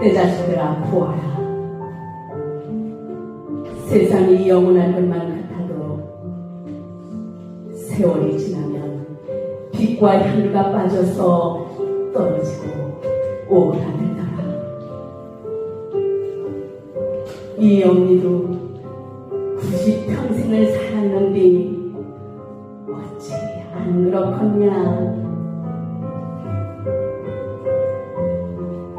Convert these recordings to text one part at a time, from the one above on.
내 자식들아 보아라. 세상이 영원할 것만 같아도 세월이 지나면 빛과 향유가 빠져서 떨어지고 오그라들더라. 이 언니도 안 그렇겠냐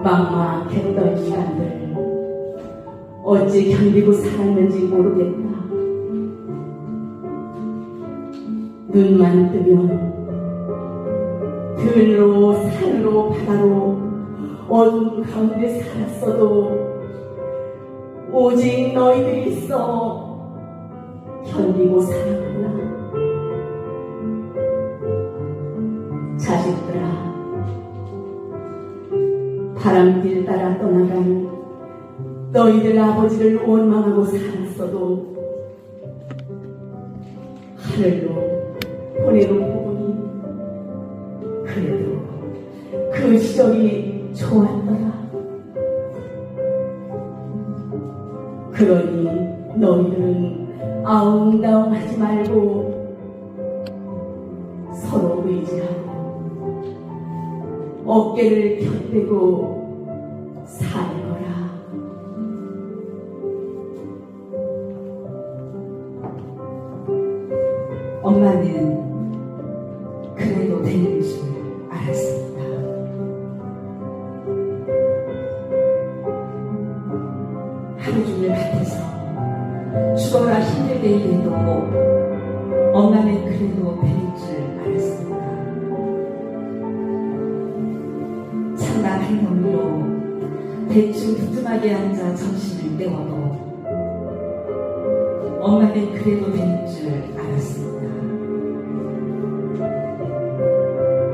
막막했던 시간들 어찌 견디고 살았는지 모르겠다. 눈만 뜨면 들로 산으로 바다로 어둠 가운데 살았어도 오직 너희들이 있어 견디고 살았구나. 바람길 따라 떠나간 너희들 아버지를 원망하고 살았어도 하늘로 보내놓고 보니 그래도 그 시절이 좋았더라. 그러니 너희들은 아웅다웅하지 말고 서로 의지하고 어깨를 곁대고 살거라. 엄마는 그래도 되는 줄 알았습니다. 하루 종일 밭에서 죽어라 힘들게 일해도 엄마는 그래도 되는 줄 알았습니다. 찬날 할머니로 대충 두툼하게 앉아 점심을 때워도 엄마는 그래도 되는 줄 알았습니다.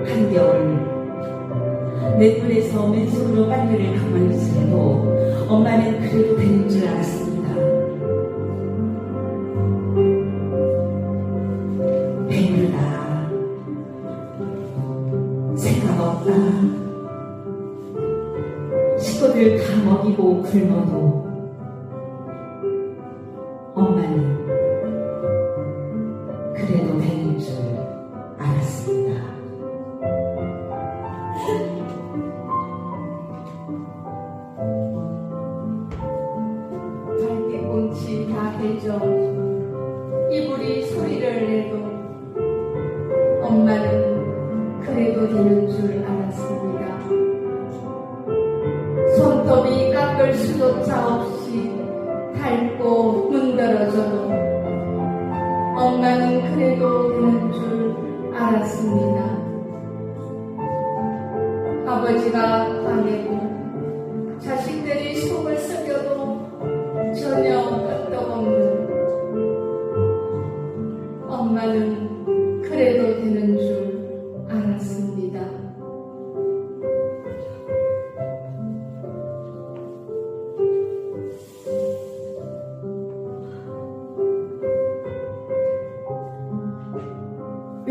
한겨울 맷불에서 맨손으로 빨래를 가만히 있어도 엄마는 그래도 되는 줄 알았습니다. 식구들 다 먹이고 굶어도 엄마는 그래도 되는 줄 알았습니다. 발뒤꿈치 다 대죠. 이불이 소리를 내도 엄마는 그래도 되는 줄 엄마는 그래도 되는 줄 알았습니다. 아버지가 화내고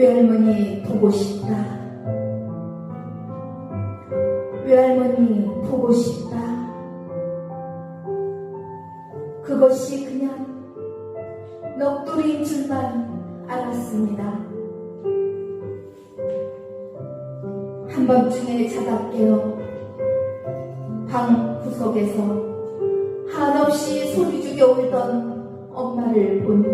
외할머니 보고 싶다. 외할머니 보고 싶다. 그것이 그냥 넋두리인 줄만 알았습니다. 한밤중에 자다 깨어 방 구석에서 한없이 소리 죽여 울던 엄마를 본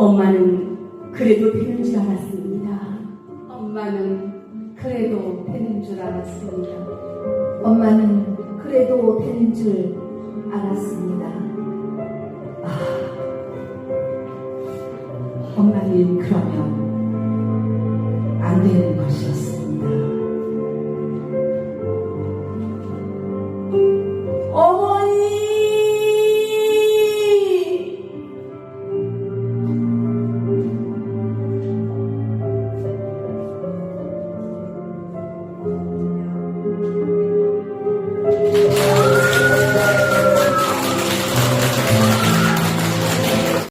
엄마는 그래도 되는 줄 알았습니다. 엄마는 그래도 되는 줄 알았습니다. 엄마는 그래도 되는 줄 알았습니다. 엄마는 그러면 안 되는 것이었습니다.